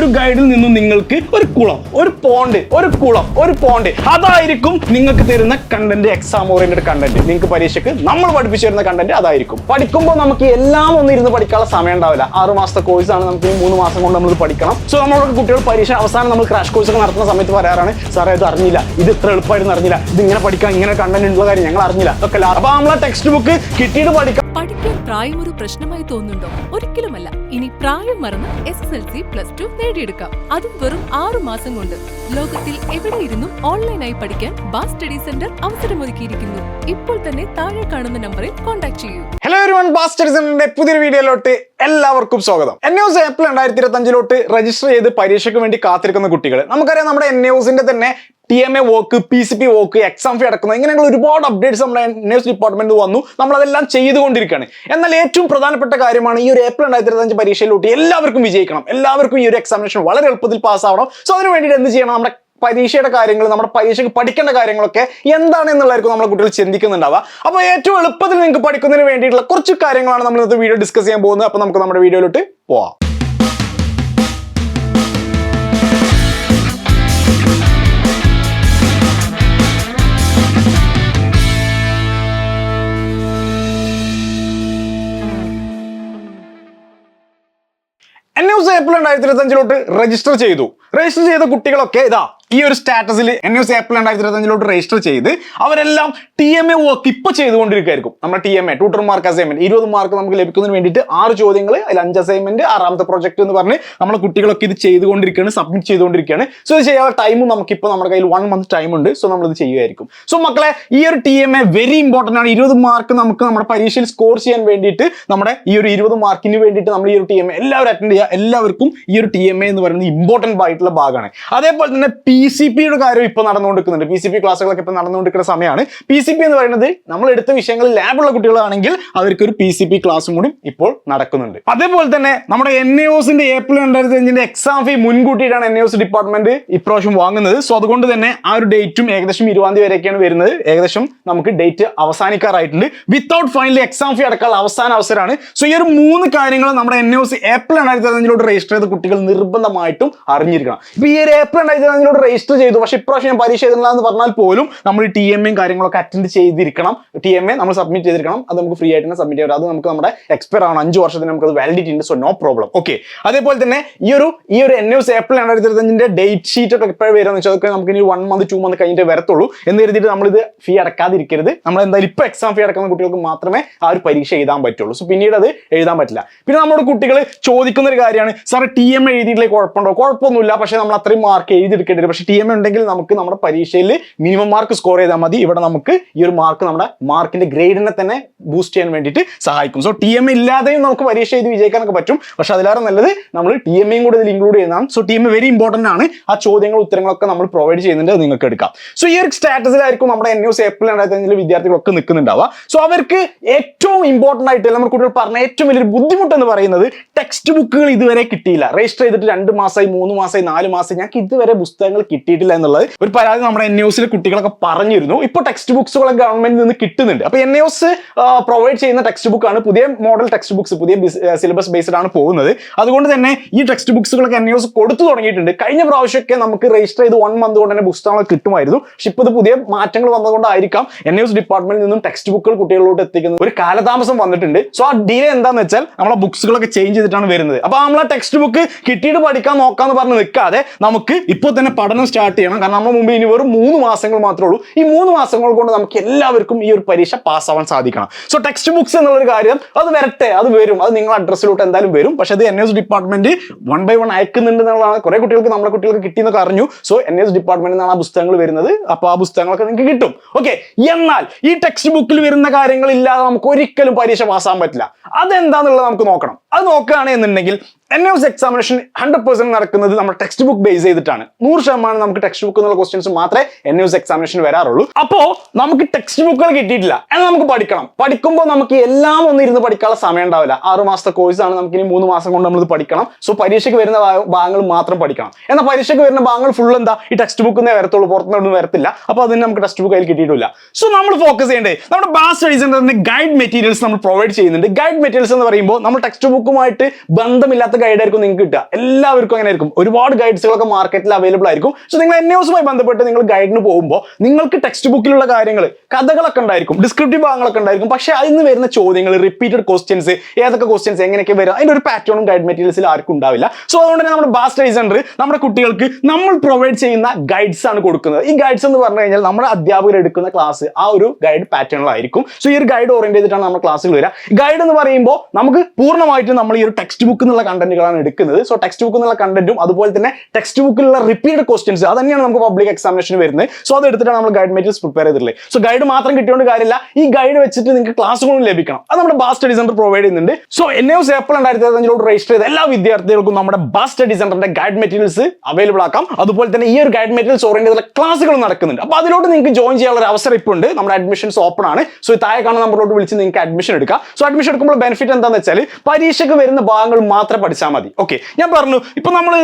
ഒരു ഗൈഡിൽ നിന്നും നിങ്ങൾക്ക് ഒരു കുളം ഒരു പോണ്ട് ഒരു കുളം ഒരു പോണ്ട് അതായിരിക്കും നിങ്ങൾക്ക് തരുന്ന കണ്ടന്റ് എക്സാം ഓറിയന്റഡ് കണ്ടന്റ് നിങ്ങൾക്ക് പരീക്ഷയ്ക്ക് നമ്മൾ പഠിപ്പിച്ചു തരുന്ന കണ്ടന്റ് അതായിരിക്കും. പഠിക്കുമ്പോൾ നമുക്ക് എല്ലാം ഒന്നും ഇരുന്ന് പഠിക്കാനുള്ള സമയം ഉണ്ടാവില്ല. ആറ് മാസത്തെ കോഴ്സ് ആണ് നമുക്ക് ഈ മൂന്ന് മാസം കൊണ്ട് നമ്മൾ പഠിക്കണം. സോ നമ്മളോട് കുട്ടികൾ പരീക്ഷ അവസാനം നമ്മൾ ക്രാഷ് കോഴ്സ് ഒക്കെ നടത്തുന്ന സമയത്ത് പറയാറാണ് സാറേ ഇത് അറിഞ്ഞില്ല. ഇത് ഇത്ര എളുപ്പമായിരുന്നു അറിഞ്ഞില്ല. ഇത് ഇങ്ങനെ പഠിക്കാം ഇങ്ങനെ കണ്ടന്റ് ഉള്ള കാര്യം ഞങ്ങൾ അറിഞ്ഞില്ല. ഒക്കെ അപ്പൊ നമ്മളെ ടെക്സ്റ്റ് ബുക്ക് കിട്ടിയിട്ട് പഠിക്കാം പഠിക്കാൻ പ്രായം ഒരു പ്രശ്നമായി തോന്നുന്നുണ്ടോ? ഒരിക്കലുമല്ല. ഇനി പ്രായം മറന്ന് S S L C plus two നേടിയെടുക്കാം. അതും വെറും ആറു മാസം കൊണ്ട്. ലോകത്തിൽ എവിടെ ഇരുന്നും ഓൺലൈനായി പഠിക്കാൻ ബാസ് സ്റ്റഡി സെന്റർ അവസരമൊരുക്കിയിരിക്കുന്നു. ഇപ്പോൾ തന്നെ താഴെ കാണുന്ന നമ്പറിൽ കോൺടാക്ട് ചെയ്യൂ. ഹലോ ഒരു വൺ സെന്ററിന്റെ പുതിയൊരു വീഡിയോയിലോട്ട് എല്ലാവർക്കും സ്വാഗതം. എൻ ന്യൂസ് ഏപ്രിൽ രണ്ടായിരത്തി ഇരുപത്തി അഞ്ചിലോട്ട് രജിസ്റ്റർ ചെയ്ത് പരീക്ഷയ്ക്ക് വേണ്ടി കാത്തിരിക്കുന്ന കുട്ടികൾ നമുക്കറിയാം നമ്മുടെ എൻ ന്യൂസിന്റെ തന്നെ T M A work P C P work exam fee അടക്കുന്നത് ഇങ്ങനെയുള്ള ഒരുപാട് അപ്ഡേറ്റ്സ് നമ്മുടെ ന്യൂസ് ഡിപ്പാർട്ട്മെന്റ് വന്നു. നമ്മൾ അതെല്ലാം ചെയ്തുകൊണ്ടിരിക്കുകയാണ്. എന്നാൽ ഏറ്റവും പ്രധാനപ്പെട്ട കാര്യമാണ് ഈ ഒരു ഏപ്രിൽ രണ്ടായിരത്തി ഇരുപത്തഞ്ച് പരീക്ഷയിലോട്ട് എല്ലാവർക്കും വിജയിക്കണം. എല്ലാവർക്കും ഈ ഒരു എക്സാമിനേഷൻ വളരെ എളുപ്പത്തിൽ പാസ്സാവണം സോ അതിന് വേണ്ടിയിട്ട് എന്ത് ചെയ്യണം? നമ്മുടെ പരീക്ഷയുടെ കാര്യങ്ങൾ നമ്മുടെ പരീക്ഷയ്ക്ക് പഠിക്കേണ്ട കാര്യങ്ങളൊക്കെ എന്താണ് എന്നുള്ളതായിരിക്കും നമ്മളെ കുട്ടികൾ ചിന്തിക്കുന്നുണ്ടാവുക. അപ്പോൾ ഏറ്റവും എളുപ്പത്തിൽ നിങ്ങൾക്ക് പഠിക്കുന്നതിന് വേണ്ടിയിട്ടുള്ള കുറച്ച് കാര്യങ്ങളാണ് നമ്മൾ ഇന്നത്തെ വീഡിയോ ഡിസ്കസ് ചെയ്യാൻ പോകുന്നത്. അപ്പോൾ നമുക്ക് നമ്മുടെ വീഡിയോയിലോട്ട് പോവാം. എൻ ന്യൂസ് ഏപ്രിൽ രണ്ടായിരത്തി ഇരുപത്തി അഞ്ചിലോട്ട് രജിസ്റ്റർ ചെയ്തു. രജിസ്റ്റർ ചെയ്ത കുട്ടികളൊക്കെ ഇതാ ഈ ഒരു സ്റ്റാറ്റസിൽ എൻ ന്യൂസ് ഏപ്രിൽ രണ്ടായിരത്തി ഇരുപത്തഞ്ചിലോട്ട് രജിസ്റ്റർ ചെയ്ത് അവരെല്ലാം ടി എം എ വർക്ക് ഇപ്പൊ ചെയ്തുകൊണ്ടിരിക്കുകയായിരിക്കും നമ്മുടെ T M A tutor mark assignment ഇരുപത് മാർക്ക് നമുക്ക് ലഭിക്കുന്നതിന് വേണ്ടിയിട്ട് ആറ് ചോദ്യങ്ങൾ അതിൽ അഞ്ച് അസൈൻമെന്റ് ആറാമത്തെ പ്രൊജക്ട് എന്ന് പറഞ്ഞ് നമ്മുടെ കുട്ടികളൊക്കെ ഇത് ചെയ്തുകൊണ്ടിരിക്കുകയാണ് സബ്മിറ്റ് ചെയ്തുകൊണ്ടിരിക്കുകയാണ്. സോ ഇത് ചെയ്യാനുള്ള ടൈമും നമുക്ക് നമുക്കിപ്പോൾ നമ്മുടെ കയ്യിൽ വൺ മന്ത് ടൈം ഉണ്ട്. സോ നമ്മൾ ഇത് ചെയ്യുമായിരിക്കും സോ മക്കളെ ഈ ഒരു T M A very important ആണ്. ഇരുപത് മാർക്ക് നമുക്ക് നമ്മുടെ പരീക്ഷയിൽ സ്കോർ ചെയ്യാൻ വേണ്ടിയിട്ട് നമ്മുടെ ഈ ഒരു ഇരുപത് മാർക്കിന് വേണ്ടിയിട്ട് നമ്മൾ ഈ ഒരു ടി എം എ എല്ലാവരും അറ്റൻഡ് ചെയ്യുക. എല്ലാവർക്കും ഈ ഒരു ടി എം എ എന്ന് പറയുന്നത് ഇമ്പോർട്ടന്റ് ആയിട്ടുള്ള ഭാഗമാണ്. അതേപോലെ തന്നെ പി സി പിയുടെ കാര്യം ഇപ്പോൾ നടന്നുകൊണ്ടിരിക്കുന്നുണ്ട്. പി സി പി ക്ലാസ്സുകളൊക്കെ ഇപ്പോൾ നടന്നുകൊണ്ടിരിക്കുന്ന സമയമാണ്. പി സി പി എന്ന് പറയുന്നത് നമ്മൾ എടുത്ത വിഷയങ്ങളിൽ ലാബുള്ള കുട്ടികളാണെങ്കിൽ അവർക്ക് ഒരു പി സി പി ക്ലാസ്സും കൂടി ഇപ്പോൾ നടക്കുന്നുണ്ട്. അതേപോലെ തന്നെ നമ്മുടെ എൻ എസിന്റെ ഏപ്രിൽ രണ്ടായിരത്തി അഞ്ചിന്റെ എക്സാം ഫീ മുൻകൂട്ടിയിട്ടാണ് എൻ എസ് ഡിപ്പാർട്ട്മെന്റ് ഇപ്രാവശ്യം വാങ്ങുന്നത്. സോ അതുകൊണ്ട് തന്നെ ആ ഒരു ഡേറ്റും ഏകദേശം ഇരുപതാം തീയതി വരെയൊക്കെയാണ് വരുന്നത്. ഏകദേശം നമുക്ക് ഡേറ്റ് അവസാനിക്കാറായിട്ടുണ്ട്. വിത്തൗട്ട് ഫൈനലി എക്സാം ഫീ അടക്കാനുള്ള അവസാന അവസരമാണ്. സോ ഈ ഒരു മൂന്ന് കാര്യങ്ങൾ നമ്മുടെ എൻ എസ് ഏപ്രിൽ രണ്ടായിരത്തി അഞ്ചിലോട്ട് രജിസ്റ്റർ ചെയ്ത കുട്ടികൾ നിർബന്ധമായിട്ടും അറിഞ്ഞിരിക്കണം. ഇപ്പൊ ഈ ഒരു ഏപ്രിൽ രണ്ടായിരത്തി അഞ്ചിലോട്ട് രജിസ്റ്റർ ചെയ്തു. പക്ഷെ ഇപ്രാവശ്യം ഞാൻ പരീക്ഷ എഴുതുന്നില്ല എന്ന് പറഞ്ഞാൽ പോലും നമ്മൾ ടി എം എയും കാര്യങ്ങളൊക്കെ അറ്റൻഡ് ചെയ്തിരിക്കണം. ടി എം എ നമ്മൾ സബ്മിറ്റ് ചെയ്തിരിക്കണം. അത് നമുക്ക് ഫ്രീ ആയിട്ട് തന്നെ സബ്മിറ്റ് ചെയ്യാം. അത് നമുക്ക് നമ്മുടെ എക്സ്പയർ ആണ്. അഞ്ച് വർഷത്തിന് നമുക്ക് അത് വാലിഡിറ്റി ഉണ്ട്. സോ നോ പ്രോബ്ലം ഓക്കെ അതേപോലെ തന്നെ ഈ ഒരു ഈ ഒരു എൻ എസ് ഏപ്രിൽ രണ്ടായിരത്തി ഇരുപത്തഞ്ചിന്റെ ഡേറ്റ് ഷീറ്റ് ഒക്കെ എപ്പോഴും വരുന്നത് വെച്ചാൽ അതൊക്കെ നമുക്ക് ഇനി വൺ മന്ത് ടു മന്ത് കഴിഞ്ഞിട്ട് വരത്തുള്ളൂ. എന്ന് കരുതിയിട്ട് നമ്മളിത് ഫീ അടക്കാതിരിക്കരുത്. നമ്മൾ എന്തായാലും ഇപ്പൊ എക്സാം ഫീ അടക്കുന്ന കുട്ടികൾക്ക് മാത്രമേ ആ ഒരു പരീക്ഷ എഴുതാൻ പറ്റുള്ളൂ. സോ പിന്നീട് അത് എഴുതാൻ പറ്റില്ല. പിന്നെ നമ്മുടെ കുട്ടികൾ ചോദിക്കുന്ന ഒരു കാര്യമാണ് സാർ ടി എം എഴുതിയിട്ടില്ലേ? കുഴപ്പമുണ്ടോ? കുഴപ്പമൊന്നുമില്ല. പക്ഷേ നമ്മൾ അത്രയും മാർക്ക് എഴുതിയെടുക്കേണ്ടി വരും. പക്ഷേ ടി എം ഉണ്ടെങ്കിൽ നമുക്ക് നമ്മുടെ പരീക്ഷയിൽ മിനിമം മാർക്ക് സ്കോർ ചെയ്താൽ മതി. ഇവിടെ നമുക്ക് ഈ ഒരു മാർക്ക് നമ്മുടെ മാർക്കിന്റെ ഗ്രേഡിനെ തന്നെ ബൂസ്റ്റ് ചെയ്യാൻ വേണ്ടിയിട്ട് സഹായിക്കും. സോ ടി എം ഇല്ലാതെയും നമുക്ക് പരീക്ഷ എഴുതി വിജയിക്കാനൊക്കെ പറ്റും. പക്ഷെ അതിലേറെ നല്ലത് നമ്മൾ ടി എം എയും കൂടെ ഇതിൽ ഇൻക്ലൂഡ് ചെയ്യുന്നതാണ്. So T M very important ആണ്. ആ ചോദ്യങ്ങളും ഉത്തരങ്ങളൊക്കെ നമ്മൾ പ്രൊവൈഡ് ചെയ്യുന്നുണ്ട്. നിങ്ങൾക്ക് എടുക്കാം. സോ ഈ ഒരു സ്റ്റാറ്റസിലായിരിക്കും നമ്മുടെ എൻ ന്യൂസ് ഏപ്രിൽ രണ്ടായിരത്തി വിദ്യാർത്ഥികളൊക്കെ നിൽക്കുന്നുണ്ടാവുക. സോ അവർക്ക് ഏറ്റവും ഇമ്പോർട്ടന്റ് ആയിട്ട് നമ്മുടെ കുട്ടികൾ പറഞ്ഞ ഏറ്റവും വലിയൊരു ബുദ്ധിമുട്ട് എന്ന് പറയുന്നത് ടെക്സ്റ്റ് ബുക്കുകൾ ഇതുവരെ കിട്ടിയില്ല. രജിസ്റ്റർ ചെയ്തിട്ട് രണ്ട് മാസമായി മൂന്ന് മാസമായി നാല് മാസമായി. ഞങ്ങൾക്ക് ഇതുവരെ പുസ്തകങ്ങൾ കിട്ടിയിട്ടില്ല എന്നുള്ളത് ഒരു പരാതി നമ്മുടെ എൻ ഒസിലെ കുട്ടികളൊക്കെ പറഞ്ഞിരുന്നു. ഇപ്പോൾ ടെക്സ്റ്റ് ബുക്സുകളെ ഗവൺമെന്റിൽ നിന്ന് കിട്ടുന്നുണ്ട്. അപ്പോൾ എൻ ന്യൂസ് പ്രൊവൈഡ് ചെയ്യുന്ന ടെക്സ്റ്റ് ബുക്ക് ആണ് പുതിയ മോഡൽ ടെക്സ്റ്റ് ബുക്സ് പുതിയ സിലബസ് ബേസ്ഡ് ആണ് പോകുന്നത്. അതുകൊണ്ട് തന്നെ ഈ ടെക്സ്റ്റ് ബുക്സുകളൊക്കെ എൻ ന്യൂസ് കൊടുത്തു തുടങ്ങിയിട്ടുണ്ട്. കഴിഞ്ഞ പ്രാവശ്യമൊക്കെ നമുക്ക് രജിസ്റ്റർ ചെയ്ത് വൺ മന്ത് കൊണ്ട് തന്നെ പുസ്തകങ്ങൾ കിട്ടുമായിരുന്നു. പക്ഷെ ഇപ്പോൾ ഇത് പുതിയ മാറ്റങ്ങൾ വന്നതുകൊണ്ടായിരിക്കാം എൻ ന്യൂസ് ഡിപ്പാർട്ട്മെന്റിൽ നിന്നും ടെക്സ്റ്റ് ബുക്കുകൾ കുട്ടികളിലോട്ട് എത്തിക്കുന്നത്. ഒരു കാലതാമസം വന്നിട്ടുണ്ട്. സോ ആ ഡിലേ എന്താണെന്ന് വെച്ചാൽ നമ്മളെ ബുക്സുകളൊക്കെ ചേഞ്ച് ചെയ്തിട്ടാണ് വരുന്നത്. അപ്പോൾ നമ്മളെ ടെക്സ്റ്റ് ബുക്ക് കിട്ടിയിട്ട് പഠിക്കാൻ നോക്കാന്ന് പറഞ്ഞ് നിൽക്കാതെ നമുക്ക് ഇപ്പോൾ തന്നെ പഠനം സ്റ്റാർട്ട് ചെയ്യണം. കാരണം നമ്മൾ മുമ്പ് ഇനി വെറും മൂന്ന് മാസങ്ങൾ മാത്രമേ ഉള്ളൂ. ഈ മൂന്ന് മാസങ്ങൾ കൊണ്ട് നമുക്ക് എല്ലാവർക്കും ഈ ഒരു പരീക്ഷ പാസ്സാവാൻ സാധിക്കണം. സോ ടെക്സ്റ്റ് ബുക്സ് എന്നുള്ളൊരു കാര്യം അത് വരട്ടെ അത് വരും. അത് നിങ്ങൾ അഡ്രസ്സിലോട്ട് എന്തായാലും വരും. പക്ഷേ അത് N S department one by one അയക്കുന്നുണ്ട് എന്നുള്ളതാണ്. കുറെ കുട്ടികൾക്ക് നമ്മുടെ കുട്ടികൾക്ക് കിട്ടിയെന്നൊക്കെ അറിഞ്ഞു. സോ എൻ എസ് ഡിപ്പാർട്ട്മെന്റിൽ നിന്നാണ് ആ പുസ്തകങ്ങൾ വരുന്നത്. അപ്പോൾ ആ പുസ്തകങ്ങളൊക്കെ നിങ്ങൾക്ക് കിട്ടും. ഓക്കെ എന്നാൽ ഈ ടെക്സ്റ്റ് ബുക്കിൽ വരുന്ന കാര്യങ്ങൾ ഇല്ലാതെ നമുക്ക് ഒരിക്കലും പരീക്ഷ പാസ്സാൻ പറ്റില്ല. അതെന്താന്നുള്ളത് നമുക്ക് നോക്കണം. അത് നോക്കുകയാണ് എന്നുണ്ടെങ്കിൽ N S examination hundred percent നടക്കുന്നത് നമ്മുടെ ടെക്സ്റ്റ് ബുക്ക് ബേസ് ചെയ്തിട്ടാണ്. നൂറ് ശതമാനം നമുക്ക് ടെക്സ്റ്റ് ബുക്ക് എന്നുള്ള ക്വസ്റ്റ്യൻസ് മാത്രമേ എൻ എസ് എക്സാമിനേഷൻ വരാറുള്ളൂ. അപ്പോ നമുക്ക് ടെക്സ്റ്റ് ബുക്കുകൾ കിട്ടിയിട്ടില്ല. എന്നാൽ നമുക്ക് പഠിക്കണം. പഠിക്കുമ്പോൾ നമുക്ക് എല്ലാം ഒന്നും ഇരുന്ന് പഠിക്കാനുള്ള സമയം ഉണ്ടാവില്ല. ആറ് മാസത്തെ കോഴ്സ് ആണ്. നമുക്ക് ഇനി മൂന്ന് മാസം കൊണ്ട് നമ്മൾ ഇത് പഠിക്കണം. സോ പരീക്ഷയ്ക്ക് വരുന്ന ഭാഗങ്ങൾ മാത്രം പഠിക്കണം. എന്നാൽ പരീക്ഷയ്ക്ക് വരുന്ന ഭാഗങ്ങൾ ഫുൾ എന്താ? ഈ ടെക്സ്റ്റ് ബുക്ക് വരത്തുള്ളൂ. പുറത്തുനിന്നൊന്നും വരത്തില്ല. അപ്പോൾ അതിന് നമുക്ക് ടെക്സ്റ്റ് ബുക്ക് അതിൽ കിട്ടിയിട്ടില്ല. സോ നമ്മൾ ഫോക്കസ് ചെയ്യേണ്ടത് നമ്മുടെ ബാസ് സ്റ്റഡീസ് ഗൈഡ് മെറ്റീരിയൽസ് നമ്മൾ പ്രൊവൈഡ് ചെയ്യുന്നുണ്ട്. ഗൈഡ് മെറ്റീരിയൽസ് എന്ന് പറയുമ്പോൾ നമ്മൾ ടെക്സ്റ്റ് ബുക്കുമായിട്ട് ബന്ധമില്ലാത്ത ഗൈഡ് ആയിരിക്കും നിങ്ങൾക്ക് കിട്ടുക. എല്ലാവർക്കും അങ്ങനെ ആയിരിക്കും. ഒരുപാട് ഗൈഡ്സുകളൊക്കെ മാർക്കറ്റിൽ അവൈലബിൾ ആയിരിക്കും. സോ നിങ്ങൾ എൻ എസുമായി ബന്ധപ്പെട്ട് നിങ്ങൾ ഗൈഡിന് പോകുമ്പോൾ നിങ്ങൾക്ക് ടെക്സ്റ്റ് ബുക്കിലുള്ള കാര്യങ്ങൾ കഥകളൊക്കെ ഉണ്ടായിരിക്കും. ഡിസ്ക്രിപ്റ്റീവ് ഭാഗങ്ങളൊക്കെ ഉണ്ടായിരിക്കും. പക്ഷേ അതിൽ നിന്ന് വരുന്ന ചോദ്യങ്ങൾ റിപ്പീറ്റഡ് ക്വസ്റ്റ്യൻസ് ഏതൊക്കെ ക്വസ്റ്റ്യൻസ് എങ്ങനെയൊക്കെ വരും അതിന്റെ ഒരു പാറ്റേണും ഗൈഡ് മെറ്റീരിയൽസിൽ ആർക്കും ഉണ്ടാവില്ല. സോ അതുകൊണ്ട് തന്നെ നമ്മുടെ ബാസ് സ്റ്റഡി സെന്റർ നമ്മുടെ കുട്ടികൾക്ക് നമ്മൾ പ്രൊവൈഡ് ചെയ്യുന്ന ഗൈഡ്സ് ആണ് കൊടുക്കുന്നത്. ഈ ഗൈഡ്സ് എന്ന് പറഞ്ഞു കഴിഞ്ഞാൽ നമ്മുടെ അധ്യാപകർ എടുക്കുന്ന ക്ലാസ് ആ ഒരു ഗൈഡ് പാറ്റേണിലായിരിക്കും സോ ഈ ഒരു ഗൈഡ് ഓറിയന്റ് ചെയ്തിട്ടാണ് നമ്മുടെ ക്ലാസ്സുകൾ വരിക. ഗൈഡ് എന്ന് പറയുമ്പോൾ നമുക്ക് പൂർണമായിട്ടും നമ്മൾ ഈ ഒരു ടെക്സ്റ്റ് ബുക്ക് എന്നുള്ള കണ്ടന്റുകളാണ് എടുക്കുന്നത്. സോ ടെക്സ്റ്റ് ബുക്ക് എന്നുള്ള കണ്ടന്റും അതുപോലെ തന്നെ ടെക്സ്റ്റ് ബുക്കിലുള്ള റിപ്പീറ്റഡ് ക്വസ്റ്റ്യൻസ് അത് തന്നെയാണ് നമുക്ക് പബ്ലിക് എക്സാമിനേഷൻ വരുന്നത്. സോ അത് എടുത്തിട്ടാണ് നമ്മൾ ഗൈഡ് മെറ്റീരിയൽസ് പ്രിപ്പയർ ചെയ്തിട്ടുള്ളത്. സോ ഗൈഡ് മാത്രം കിട്ടിയോണ്ട് കാര്യമില്ല. ഈ ഗൈഡ് വെച്ചിട്ട് നിങ്ങൾക്ക് ക്ലാസ്സുകളും ലഭിക്കണം. അത് നമ്മുടെ ബാസ് സ്റ്റഡി സെന്റർ പ്രൊവൈഡ് ചെയ്യുന്നുണ്ട്. സോ എന്നെ ഏപ്രിൽ രണ്ടായിരത്തി ഇരുപത്തഞ്ചിലോട്ട് രജിസ്റ്റർ ചെയ്ത എല്ലാ വിദ്യാർത്ഥികൾക്കും നമ്മുടെ ബാസ് സ്റ്റഡി സെന്ററിന്റെ ഗൈഡ് മെറ്റീരിയൽസ് അവൈലബിൾ ആക്കാം. അതുപോലെ തന്നെ ഈ ഒരു ഗൈഡ് മെറ്റീരിയൽസ് ഓറിയന്റ് ചെയ്ത നടക്കുന്നുണ്ട്. അപ്പോൾ അതിലോട്ട് നിങ്ങൾക്ക് ജോയിൻ ചെയ്യാനുള്ള ഒരു അവസരം ഇപ്പോൾ ഉണ്ട് നമ്മുടെ അഡ്മിഷൻസ് ഓപ്പൺ ആണ്. സോ താഴെ കാണുന്ന നമ്പറിലോട്ട് വിളിച്ച് നിങ്ങൾക്ക് അഡ്മിഷൻ എടുക്കാം. സോ അഡ്മിഷൻ എടുക്കുമ്പോൾ ബെനിഫിറ്റ് എന്താണെന്ന് വെച്ചാൽ പരീക്ഷയ്ക്ക് വരുന്ന ഭാഗങ്ങൾ മാത്രം പഠിച്ചാൽ മതി. ഓക്കെ ഞാൻ പറഞ്ഞു ഇപ്പൊ നമ്മൾ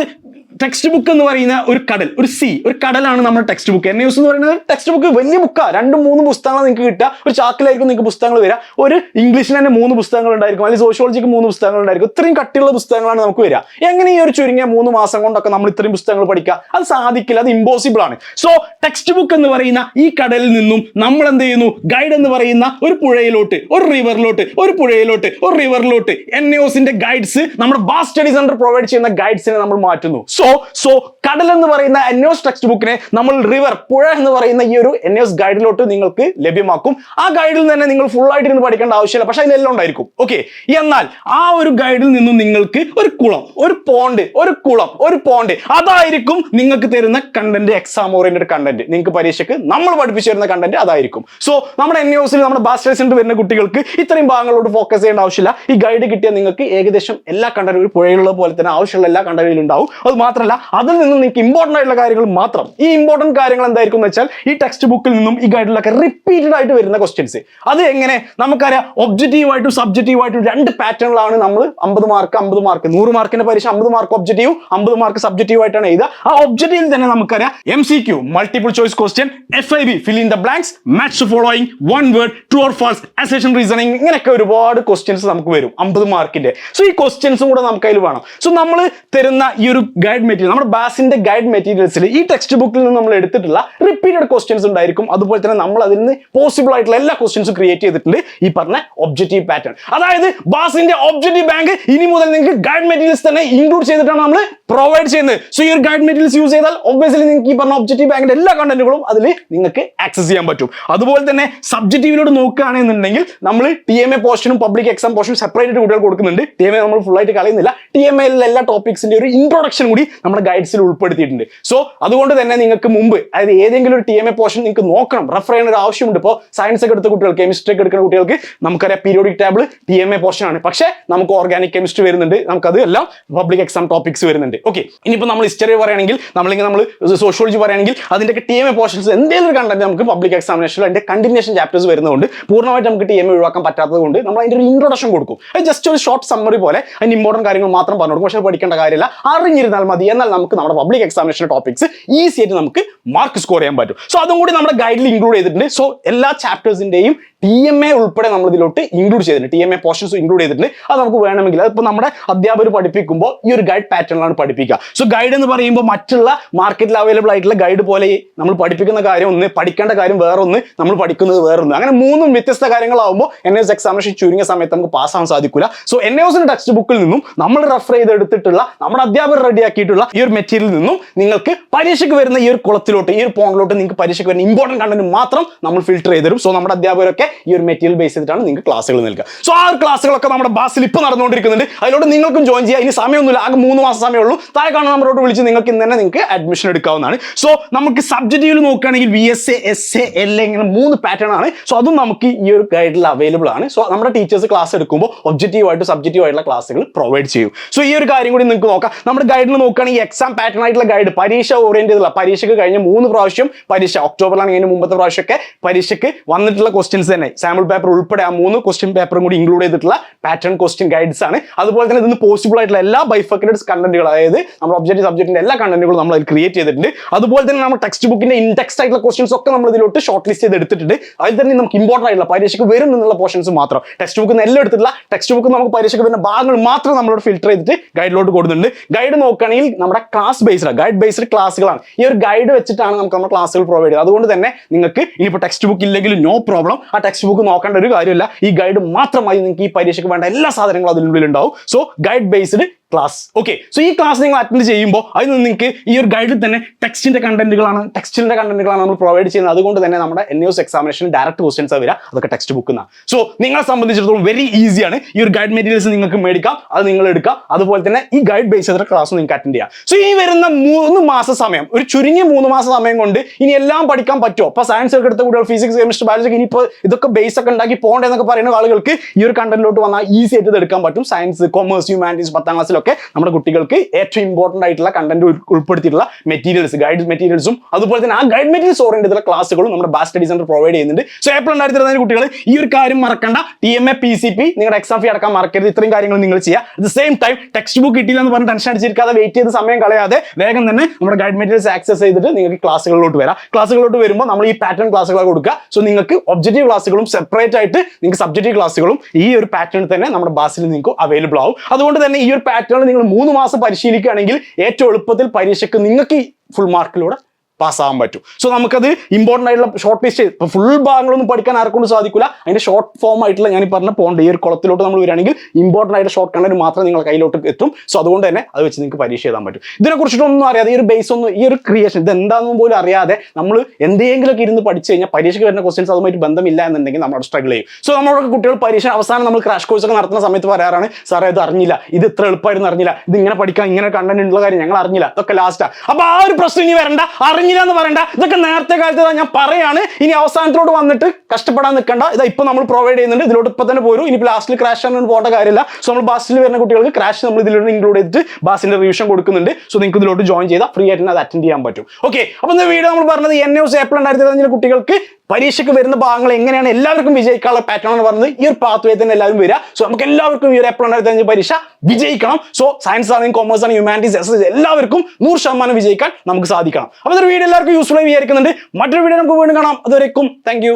ടെക്സ്റ്റ് ബുക്ക് എന്ന് പറയുന്ന ഒരു കടൽ ഒരു സി ഒരു കടലാണ് നമ്മുടെ ടെക്സ്റ്റ് ബുക്ക് എൻ യൂസ് എന്ന് പറയുന്നത് ടെക്സ്റ്റ് ബുക്ക് വലിയ ബുക്കാണ് രണ്ടും മൂന്നും പുസ്തകങ്ങൾ നിങ്ങൾക്ക് കിട്ടുക. ഒരു ചാക്കിലായിരിക്കും നിങ്ങൾക്ക് പുസ്തകങ്ങൾ വരിക. ഒരു ഇംഗ്ലീഷിന് തന്നെ മൂന്ന് പുസ്തകങ്ങൾ ഉണ്ടായിരിക്കും. അല്ലെങ്കിൽ സോഷ്യോളജിക്ക് മൂന്ന് പുസ്തകങ്ങൾ ഉണ്ടായിരിക്കും. ഇത്രയും കട്ടിയുള്ള പുസ്തകങ്ങളാണ് നമുക്ക് വരിക. എങ്ങനെ ഈ ഒരു ചുരുങ്ങിയ മൂന്ന് മാസം കൊണ്ടൊക്കെ നമ്മൾ ഇത്രയും പുസ്തകങ്ങൾ പഠിക്കുക? അത് സാധിക്കില്ല അത് ഇമ്പോസിബിൾ ആണ്. സോ ടെക്സ്റ്റ് ബുക്ക് എന്ന് പറയുന്ന ഈ കടലിൽ നിന്നും നമ്മൾ എന്ത് ചെയ്യുന്നു? ഗൈഡ് എന്ന് പറയുന്ന ഒരു പുഴയിലോട്ട് ഒരു റിവറിലോട്ട് ഒരു പുഴയിലോട്ട് ഒരു റിവറിലോട്ട് എൻ യോസിന്റെ ഗൈഡ്സ് നമ്മുടെ ബാസ് സ്റ്റഡി സെന്റർ പ്രൊവൈഡ് ചെയ്യുന്ന ഗൈഡ്സിനെ നമ്മൾ മാറ്റുന്നു. സോ സോ കടൽ എന്ന് പറയുന്ന എൻ എസ് ടെക്സ്റ്റ് ബുക്കിനെ നമ്മൾ റിവർ പുഴ എന്ന് പറയുന്ന ഈ ഒരു എന്നോസ് ഗൈഡിലോട്ട് നിങ്ങൾക്ക് ലഭ്യമാക്കും. ആ ഗൈഡിൽ തന്നെ നിങ്ങൾ ഫുൾ ആയിട്ട് ഇരുന്ന് പഠിക്കേണ്ട ആവശ്യമില്ല. പക്ഷെ അതിലെല്ലാം ഉണ്ടായിരിക്കും. ഓക്കെ എന്നാൽ ആ ഒരു ഗൈഡിൽ നിന്നും നിങ്ങൾക്ക് ഒരു കുളം ഒരു പോണ്ട് ഒരു കുളം ഒരു പോണ്ട് അതായിരിക്കും നിങ്ങൾക്ക് തരുന്ന കണ്ടന്റ് എക്സാം ഓറിയന്റഡ് കണ്ടന്റ് നിങ്ങൾക്ക് പരീക്ഷയ്ക്ക് നമ്മൾ പഠിപ്പിച്ചു തരുന്ന കണ്ടന്റ് അതായിരിക്കും. സോ നമ്മുടെ എൻ ന്യൂസിൽ നമ്മുടെ ബാസ്റ്റേഴ്സ് വരുന്ന കുട്ടികൾക്ക് ഇത്രയും ഭാഗങ്ങളോട് ഫോക്കസ് ചെയ്യേണ്ട ആവശ്യമില്ല. ഈ ഗൈഡ് കിട്ടിയാൽ നിങ്ങൾക്ക് ഏകദേശം എല്ലാ കണ്ടന്റും ഒരു പുഴയുള്ള പോലെ തന്നെ ആവശ്യമുള്ള എല്ലാ കണ്ടന്റിലും ഉണ്ടാവും. അത് മാത്രമല്ല അതിൽ നിന്നും നിങ്ങൾക്ക് ഇമ്പോർട്ടന്റ് ആയിട്ടുള്ള കാര്യങ്ങൾ മാത്രം. ഈ ഇമ്പോർട്ടന്റ് കാര്യങ്ങൾ എന്തായിരിക്കും എന്ന് വെച്ചാൽ ഈ ടെക്സ്റ്റ് ബുക്കിൽ നിന്നും ഈ ഗൈഡിലൊക്കെ റിപ്പീറ്റഡ് ആയിട്ട് വരുന്ന ക്വസ്റ്റ്യൻസ് അത് എങ്ങനെ? നമുക്കറിയാം ഒബ്ജക്റ്റീവ് സബ്ജക്റ്റീവായിട്ടും രണ്ട് പാറ്റേണിലാണ് നമ്മൾ അമ്പത് മാർക്ക് അമ്പത് മാർക്ക് നൂറ് മാർക്കിന്റെ പരീക്ഷ അമ്പത് മാർക്ക് ഒബ്ജക്റ്റീവ് അമ്പത് മാർക്ക് സബ്ജക്റ്റീവ് ആയിട്ടാണ് എഴുതുക. ആ ഒബ്ജക്റ്റീവിൽ തന്നെ നമുക്കറിയാം M C Q multiple choice question F I B fill in the blanks match following one word true or false assertion reasoning ഇങ്ങനെയൊക്കെ ഒരുപാട് ക്വസ്റ്റ്യൻസ് നമുക്ക് വരും അമ്പത് മാർക്കിന്റെ സോ ഈ ക്വസ്റ്റ്യൻസും കൂടെ നമുക്ക് അതിൽ വേണം. സോ നമ്മൾ തരുന്ന ഈ ഒരു ഗൈഡ് മെറ്റീരിയൽ നമ്മുടെ ബാസിന്റെ ഗൈഡ് മെറ്റീരിയൽസിൽ ഈ ടെക്സ്റ്റ് ബുക്കിൽ നിന്ന് നമ്മൾ എടുത്തിട്ടുള്ള റിപ്പീറ്റഡ് ക്വസ്റ്റ്യൻസ് ഉണ്ടായിരിക്കും. അതുപോലെ തന്നെ നമ്മൾ അതിൽ നിന്ന് പോസിബിൾ ആയിട്ടുള്ള എല്ലാ ക്വസ്റ്റ്യൻസും ക്രിയേറ്റ് ചെയ്തിട്ടുണ്ട് ഈ പറഞ്ഞ ഒബ്ജക്റ്റീവ് പാറ്റേൺ അതായത് ബാസിന്റെ ഒബ്ജക്റ്റീവ് ബാങ്ക് ഇനി മുതൽ നിങ്ങൾക്ക് ഗൈഡ് മെറ്റീരിയൽസ് തന്നെ ഇൻക്ലൂഡ് ചെയ്തിട്ടാണ് നമ്മൾ പ്രൊവൈഡ് ചെയ്യുന്നത്. സോ ഈ ഒരു ഗൈഡ് മെറ്റീരിയൽസ് യൂസ് ചെയ്താൽ ഒബ്വിയസ്ലി നിങ്ങൾക്ക് ഈ പറഞ്ഞ ഒബ്ജക്റ്റീവ് ബാങ്കിന്റെ എല്ലാ കണ്ടന്റുകളും അതിൽ നിങ്ങൾക്ക് ആക്സസ് ചെയ്യാൻ പറ്റും. അതുപോലെ തന്നെ സബ്ജക്റ്റീവിലോട് നോക്കുകയാണെന്നുണ്ടെങ്കിൽ നമ്മൾ ടി എം എ പോർഷനും പബ്ലിക് എക്സാം പോർഷനും സെപ്പറേറ്റ് കുട്ടികൾ കൊടുക്കുന്നുണ്ട്. ടി എം എ നമ്മൾ ഫുൾ ആയിട്ട് കളയുന്നില്ല. ടി എം എയിലെ എല്ലാ ടോപ്പിക്സിന്റെ ഒരു ഇൻട്രൊഡക്ഷൻ കൂടി നമ്മുടെ ഗൈഡ്സിൽ ഉൾപ്പെടുത്തിയിട്ടുണ്ട്. സോ അതുകൊണ്ട് തന്നെ നിങ്ങൾക്ക് മുമ്പ് അതായത് ഏതെങ്കിലും ഒരു ടി എം എ പോർഷൻ നിങ്ങൾക്ക് നോക്കണം റെഫർ ചെയ്യുന്ന ഒരു ആവശ്യമുണ്ട്. ഇപ്പോൾ സയൻസ് ഒക്കെ എടുത്ത കുട്ടികൾ കെമിസ്ട്രി ഒക്കെ എടുക്കുന്ന കുട്ടികൾക്ക് നമുക്കറിയാം periodic table T M A portion ആണ്. പക്ഷേ നമുക്ക് ഓർഗാനിക് കെമിസ്ട്രി വരുന്നുണ്ട്. നമുക്കത് എല്ലാം പബ്ലിക് എക്സാം ടോപ്പിക്സ് വരുന്നുണ്ട്. ഓക്കെ ഇനിയിപ്പോൾ നമ്മൾ ഹിസ്റ്ററി പറയുകയാണെങ്കിൽ നമ്മളിങ്ങനെ നമ്മൾ സോഷ്യോളജി പറയുകയാണെങ്കിൽ അതിന്റെ ടി എം എ പോർഷൻസ് എന്തെങ്കിലും കണ്ടന്റ് നമുക്ക് പബ്ലിക് എക്സാമിനേഷനിൽ അതിന്റെ കണ്ടിന്യൂഷൻ ചാപ്റ്റേഴ്സ് വരുന്നതുകൊണ്ട് പൂർണമായിട്ട് നമുക്ക് ടി എം എ ഒഴിവാക്കാൻ പറ്റാത്തത് കൊണ്ട് നമ്മൾ അതിന്റെ ഒരു ഇൻട്രൊഡക്ഷൻ കൊടുക്കും. അത് ജസ്റ്റ് ഒരു ഷോർട്ട് സമ്മറി പോലെ അതിന് ഇമ്പോർട്ടന്റ് കാര്യങ്ങൾ മാത്രം പറഞ്ഞു കൊടുക്കും. പക്ഷേ പഠിക്കേണ്ട കാര്യമില്ല. അറിഞ്ഞിരുന്നാൽ മതി. എന്നാൽ നമുക്ക് നമ്മുടെ പബ്ലിക് എക്സാമിനേഷൻ ടോപ്പിക്സ് ഈസി ആയിട്ട് നമുക്ക് മാർക്ക് സ്കോർ ചെയ്യാൻ പറ്റും. സോ അതും കൂടി നമ്മുടെ ഗൈഡിൽ ഇൻക്ലൂഡ് ചെയ്തിട്ടുണ്ട്. സോ എല്ലാ ചാപ്റ്റേഴ്സിന്റെയും ടി എം എ ഉൾപ്പെടെ നമ്മൾ ഇതിലോട്ട് ഇൻക്ലൂഡ് ചെയ്തിട്ടുണ്ട്. T M A portions include ചെയ്തിട്ടുണ്ട്. അത് നമുക്ക് വേണമെങ്കിൽ അതിപ്പോൾ നമ്മുടെ അധ്യാപകർ പഠിപ്പിക്കുമ്പോൾ ഈ ഒരു ഗൈഡ് പാറ്റേണിലാണ് പഠിപ്പിക്കുക. സോ ഗൈഡ് എന്ന് പറയുമ്പോൾ മറ്റുള്ള മാർക്കറ്റിൽ അവൈലബിൾ ആയിട്ടുള്ള ഗൈഡ് പോലെ നമ്മൾ പഠിപ്പിക്കുന്ന കാര്യം ഒന്ന് പഠിക്കേണ്ട കാര്യം വേറെ ഒന്ന് നമ്മൾ പഠിക്കുന്നത് വേറൊന്ന്. അങ്ങനെ മൂന്നും വ്യത്യസ്ത കാര്യങ്ങളാവുമ്പോൾ എൻ എസ് എക്സാമിനേഷൻ ചുരുങ്ങിയ സമയത്ത് നമുക്ക് പാസ്സാവാൻ സാധിക്കില്ല സോ എൻ എസിന്റെ ടെക്സ്റ്റ് ബുക്കിൽ നിന്നും നമ്മൾ റെഫർ ചെയ്തെടുത്തിട്ടുള്ള നമ്മുടെ അധ്യാപകർ റെഡിയാക്കിയിട്ടുള്ള ഈ ഒരു മെറ്റീരിയൽ നിന്നും നിങ്ങൾക്ക് പരീക്ഷയ്ക്ക് വരുന്ന ഈ ഒരു കുളത്തിലോട്ട് ഈ ഒരു പോണിലോട്ട് നിങ്ങൾക്ക് പരീക്ഷയ്ക്ക് വരുന്ന ഇമ്പോർട്ടന്റ് കണ്ടന്റ് മാത്രം നമ്മൾ ഫിൽറ്റർ ചെയ്ത് തരും. സോ നമ്മുടെ അധ്യാപകരൊക്കെ ഈ ഒരു മെറ്റീരിയൽ ബേസ് ചെയ്തിട്ടാണ് നിങ്ങൾക്ക് ക്ലാസ്സുകൾ നൽകുക. സോ ആ ഒരു ക്ലാസ്സുകളൊക്കെ നമ്മുടെ ബാസിൽ ഇപ്പോൾ നടന്നുകൊണ്ടിരിക്കുന്നുണ്ട്. അതിലോട്ട് നിങ്ങൾക്കും ജോയിൻ ചെയ്യാം. ഇനി സമയമൊന്നുമില്ല. ആകെ മൂന്ന് മാസം സമയമുള്ളൂ. താഴെ കാണുന്ന നമ്പറോട്ട് വിളിച്ച് നിങ്ങൾക്ക് ഇന്ന് തന്നെ നിങ്ങൾക്ക് അഡ്മിഷൻ എടുക്കാവുന്നതാണ്. സോ നമുക്ക് സബ്ജക്റ്റീവിൽ നോക്കുകയാണെങ്കിൽ V S A S A L ഇങ്ങനെ മൂന്ന് പാറ്റേൺ ആണ്. സോ അതും നമുക്ക് ഈ ഒരു ഗൈഡിൽ അവൈലബിൾ ആണ്. സോ നമ്മുടെ ടീച്ചേഴ്സ് ക്ലാസ് എടുക്കുമ്പോൾ ഒബ്ജക്റ്റീവ് ആയിട്ട് സബ്ജക്റ്റീവ് ആയിട്ടുള്ള ക്ലാസ്സുകൾ പ്രൊവൈഡ് ചെയ്യും. സോ ഈ ഒരു കാര്യം കൂടി നിങ്ങൾക്ക് നോക്കാം. നമ്മുടെ ഗൈഡിൽ നോക്കുക നോക്കുകയാണെങ്കിൽ എക്സാം പാറ്റേൺ ആയിട്ടുള്ള ഗൈഡ് പരീക്ഷ ഓറിയന്റ് ചെയ്തുള്ള പരീക്ഷയ്ക്ക് കഴിഞ്ഞ മൂന്ന് പ്രാവശ്യം പരീക്ഷ ഒക്ടോബറിലാണ് കഴിഞ്ഞ മുമ്പത്തെ പ്രാവശ്യമൊക്കെ പരീക്ഷയ്ക്ക് വന്നിട്ടുള്ള ക്വസ്റ്റ്യൻസ് തന്നെ. സാമ്പിൾ പേപ്പർ ഉൾപ്പെടെ ആ മൂന്ന് ക്വസ്റ്റ്യൻ പേപ്പറും കൂടി ഇൻക്ലൂഡ് ചെയ്തിട്ടുള്ള പാറ്റേൺ ക്വസ്റ്റ്യൻ ഗൈഡ്സ് ആണ്. അതുപോലെ തന്നെ ഇതിന് പോസിബിൾ ആയിട്ടുള്ള എല്ലാ ബൈഫക്കറ്റഡ് കണ്ടന്റുകൾ അതായത് നമ്മൾ ഒബ്ജക്റ്റ് സബ്ജക്റ്റിന്റെ എല്ലാ കണ്ടന്റുകളും നമ്മൾ അതിൽ ക്രിയേറ്റ് ചെയ്തിട്ടുണ്ട്. അതുപോലെ തന്നെ നമ്മൾ ടെക്സ്റ്റ് ബുക്കിന്റെ ഇൻടെക്സ്റ്റ് ആയിട്ടുള്ള ക്വസ്റ്റൻസ് ഒക്കെ നമ്മൾ ഇതിലോട്ട് ഷോർട്ട് ലിസ്റ്റ് ചെയ്ത് എടുത്തിട്ടുണ്ട്. അതിൽ തന്നെ നമുക്ക് ഇമ്പോർട്ടന്റ് ആയിട്ടുള്ള പരീക്ഷയ്ക്ക് വരും എന്നുള്ള പോർഷൻസ് മാത്രം. ടെക്സ്റ്റ് ബുക്ക് എല്ലാം എടുത്തിട്ടില്ല ടെക്സ്റ്റ് ബുക്ക് നമുക്ക് പരീക്ഷയ്ക്ക് വരുന്ന ഭാഗങ്ങൾ മാത്രം നമ്മളോട് ഫിൽറ്റർ ചെയ്തിട്ട് ഗൈഡിലോട്ട് കൊടുക്കുന്നുണ്ട് ഗൈഡ് നോക്കുകയാണെങ്കിൽ നമ്മുടെ ക്ലാസ് ബേസ്ഡ് ഗൈഡ് ബേസ്ഡ് ക്ലാസ്സുകളാണ് ഈ ഒരു ഗൈഡ് വെച്ചിട്ടാണ് നമുക്ക് നമ്മുടെ ക്ലാസ്സുകൾ പ്രൊവൈഡ് ചെയ്യുന്നത് അതുകൊണ്ട് തന്നെ നിങ്ങൾക്ക് ഇനിയിപ്പോൾ ടെക്സ്റ്റ് ബുക്ക് ഇല്ലെങ്കിലും നോ പ്രോബ്ലം ആ ടെക്സ്റ്റ് ബുക്ക് നോക്കേണ്ട ഒരു കാര്യമില്ല. ഈ ഗൈഡ് മാത്രമായി നിങ്ങൾക്ക് ഈ പരീക്ഷയ്ക്ക് വേണ്ട എല്ലാ സാധനങ്ങളും അതിനുള്ളിൽ ഉണ്ടാവും. So guide based class okay so ഈ ക്ലാസ് നിങ്ങൾ അറ്റൻഡ് ചെയ്യുമ്പോൾ അതിൽ നിന്ന് നിങ്ങൾക്ക് ഈ ഒരു ഗൈഡിൽ തന്നെ ടെക്സ്റ്റിന്റെ കണ്ടന്റുകളാണ് ടെക്സ്റ്റിന്റെ കണ്ടന്റുകളാണ് നമ്മൾ പ്രൊവൈഡ് ചെയ്യുന്നത്. അതുകൊണ്ട് തന്നെ നമ്മുടെ N S examination direct questions വരിക. അതൊക്കെ ടെക്സ്റ്റ് ബുക്ക് എന്നാണ് സോ നിങ്ങളെ സംബന്ധിച്ചിടത്തോളം വെരി ഈസിയാണ് ഈ ഒരു ഗൈഡ് മെറ്റീരിയൽസ് നിങ്ങൾക്ക് മേടിക്കാം അത് നിങ്ങൾ എടുക്കാം അതുപോലെ തന്നെ ഈ ഗൈഡ് ബേസ് ചെയ്ത ക്ലാസ് നിങ്ങൾക്ക് അറ്റൻഡ് ചെയ്യാം. സോ ഈ വരുന്ന മൂന്ന് മാസ സമയം ഒരു ചുരുങ്ങിയ മൂന്ന് മാസ സമയം കൊണ്ട് ഇനി എല്ലാം പഠിക്കാൻ പറ്റുമോ? അപ്പൊ സയൻസ് ഒക്കെ എടുത്ത കുട്ടികൾ ഫിസിക്സ് കെമിസ്ട്രി ബയോളജി ഇനിയിപ്പോൾ ഇതൊക്കെ ബേസ് ഒക്കെ ഉണ്ടാക്കി പോകേണ്ടതെന്നൊക്കെ പറയുന്ന ആളുകൾക്ക് ഈ ഒരു കണ്ടന്റിലോട്ട് വന്നാൽ ഈസി ആയിട്ട് എടുക്കാൻ പറ്റും. സയൻസ് കൊമേഴ്സ് ഹ്യൂമാനിറ്റീസ് പത്താം ക്ലാസ്സിലൊക്കെ നമ്മുടെ കുട്ടികൾക്ക് ഏറ്റവും ഇമ്പോർട്ടന്റ് ആയിട്ടുള്ള കണ്ടന്റ് ഉൾപ്പെടുത്തിയിട്ടുള്ള മെറ്റീരിയൽസ് ഗൈഡ് മെറ്റീരിയൽസും അതുപോലെ തന്നെ ആ ഗൈഡ് മെറ്റീരിയൽസ് ചെയ്തിട്ടുള്ള ക്ലാസ്സുകളും നമ്മുടെ ബാസ് സ്റ്റഡി സെന്റർ പ്രൊവൈഡ് ചെയ്യുന്നുണ്ട്. സോ ഏപ്രിൽ രണ്ടായിരത്തി ഇരുപത്തി കുട്ടികൾ ഈ ഒരു കാര്യം മറക്കണ്ട. T M A P C P നിങ്ങളുടെ എക്സാം ഫീ അടക്കാൻ മറക്കരുത്. ഇത്രയും കാര്യങ്ങൾ നിങ്ങൾ ചെയ്യുക at the same time text book കിട്ടിയില്ല എന്ന് പറഞ്ഞ് ടെൻഷൻ അടിച്ചിരിക്കാതെ വെയിറ്റ് ചെയ്ത് സമയം കളയാതെ വേഗം തന്നെ നമ്മുടെ ഗൈഡ് മെറ്റീരിയൽസ് ആക്സസ് ചെയ്തിട്ട് നിങ്ങൾക്ക് ക്ലാസ്സുകളിലോട്ട് വരാം. ക്ലാസ്സുകളിലോട്ട് വരുമ്പോൾ നമ്മൾ ഈ പാറ്റേൺ ക്ലാസ്സുകൾ കൊടുക്കുക. സോ നിങ്ങൾക്ക് ഒബ്ജക്റ്റീവ് ക്ലാസ്സുകളും സെപ്പറേറ്റ് ആയിട്ട് നിങ്ങൾക്ക് സബ്ജക്റ്റീവ് ക്ലാസ്സുകളും ഈ ഒരു പാറ്റേൺ തന്നെ നമ്മുടെ ബാസിൽ നിങ്ങൾക്ക് അവൈലബിൾ ആവും. അതുകൊണ്ട് തന്നെ ഈ ഒരു പാറ്റേൺ നിങ്ങൾ മൂന്ന് മാസം പരിശീലിക്കുകയാണെങ്കിൽ ഏറ്റവും എളുപ്പത്തിൽ പരീക്ഷയ്ക്ക് നിങ്ങൾക്ക് ഫുൾ മാർക്കിലൂടെ പാസ്സാകാൻ പറ്റും. സോ നമുക്കത് ഇമ്പോർട്ടന്റ് ആയിട്ടുള്ള ഷോർട്ട് ലിസ്റ്റ് ഇപ്പോൾ ഫുൾ ഭാഗങ്ങളൊന്നും പഠിക്കാൻ ആർക്കൊണ്ട് സാധിക്കില്ല അതിന്റെ ഷോർട്ട് ഫോം ആയിട്ടുള്ള ഞാൻ ഈ പറഞ്ഞ പോണ്ട് ഈ ഒരു കുളത്തിലോട്ട് നമ്മൾ വരികയാണെങ്കിൽ ഇമ്പോർട്ടന്റ് ആയിട്ട് ഷോർട്ട് കണ്ടന്റ് മാത്രം നിങ്ങൾ കയ്യിലോട്ട് എത്തും. സോ അതുകൊണ്ട് തന്നെ അത് വെച്ച് നിങ്ങൾക്ക് പരീക്ഷ എഴുതാൻ പറ്റും. ഇതിനെ കുറിച്ചിട്ടൊന്നും അറിയാതെ ഈ ഒരു ബേസ് ഒന്നും ഈ ഒരു ക്രിയേഷൻ ഇത് എന്താണെന്ന് പോലും അറിയാതെ നമ്മൾ എന്തെങ്കിലുമൊക്കെ ഇരുന്ന് പഠിച്ചു കഴിഞ്ഞാൽ പരീക്ഷയ്ക്ക് വരുന്ന ക്വസ്റ്റൻസ് അതുമായിട്ട് ബന്ധമില്ല എന്നുണ്ടെങ്കിൽ നമ്മൾ സ്ട്രഗിൾ ചെയ്യും. സോ നമ്മളൊക്കെ കുട്ടികൾ പരീക്ഷ അവസാനം നമ്മൾ ക്രാഷ് കോഴ്സ് ഒക്കെ നടത്തുന്ന സമയത്ത് പറയാറാണ് സാറേ ഇത് അറിഞ്ഞില്ല. ഇത് ഇത്ര എളുപ്പമായിരുന്നു അറിഞ്ഞില്ല. ഇത് ഇങ്ങനെ പഠിക്കാൻ ഇങ്ങനെ കണ്ടന്റ് ഉള്ള കാര്യം ഞങ്ങൾ അറിഞ്ഞില്ല. ഇതൊക്കെ ലാസ്റ്റാണ് അപ്പൊ ആ ഒരു പ്രശ്നം ഇനി വരണ്ട. അറിഞ്ഞില്ല എന്ന് പറയണ്ട. ഇതൊക്കെ നേരത്തെ കാലത്ത് ഞാൻ പറയാണ്. ഇനി അവസാനത്തിലോട്ട് വന്നിട്ട് കഷ്ടപ്പെടാൻ നിൽക്കണ്ട. ഇതാ ഇപ്പൊ നമ്മൾ പ്രൊവൈഡ് ചെയ്യുന്നുണ്ട്. ഇതിലോട്ട് ഇപ്പൊ തന്നെ പോരും. ഇനി ലാസ്റ്റിൽ ക്രാഷ് ആണെന്ന് പോകേണ്ട കാര്യമില്ല. സോ നമ്മൾ ബാസിൽ വരുന്ന കുട്ടികൾക്ക് ക്രാഷ് നമ്മൾ ഇതിലൂടെ ഇൻക്ലൂഡ് ചെയ്തിട്ട് ബാസിന്റെ റിവിഷൻ കൊടുക്കുന്നുണ്ട്. സോ നിങ്ങൾക്ക് ഇതിലോട്ട് ജോയിൻ ചെയ്താൽ ഫ്രീ ആയിട്ട് അത് അറ്റൻഡ് ചെയ്യാൻ പറ്റും. ഓക്കെ അപ്പൊ വീഡിയോ നമ്മൾ പറഞ്ഞത് എൻ എസ് ഏപ്രിൽ രണ്ടായിരത്തി ഇരുപത്തഞ്ചിലെ കുട്ടികൾക്ക് പരീക്ഷയ്ക്ക് വരുന്ന ഭാഗങ്ങൾ എങ്ങനെയാണ് എല്ലാവർക്കും വിജയിക്കാനുള്ള പാറ്റേൺ എന്ന് പറയുന്നത് ഈ ഒരു പാത്ത് തന്നെ എല്ലാവരും വരിക. സോ നമുക്ക് എല്ലാവർക്കും ഈ ഒരു ഏപ്രിൽ രണ്ടായിരത്തി പരീക്ഷ വിജയിക്കണം. സോ സയൻസ് ആണെങ്കിലും കോമേഴ്സ് ആണ് ഹ്യൂമാനിറ്റീസ് എസ് എല്ലാവർക്കും നൂറ് ശതമാനം വിജയിക്കാൻ നമുക്ക് സാധിക്കണം. അപ്പോൾ ഒരു വീഡിയോ എല്ലാവർക്കും യൂസ്ഫുൾ ആയി വിചാരിക്കുന്നുണ്ട്. മറ്റൊരു വീഡിയോ നമുക്ക് വീണ്ടും കാണാം. അതുവരെക്കും താങ്ക്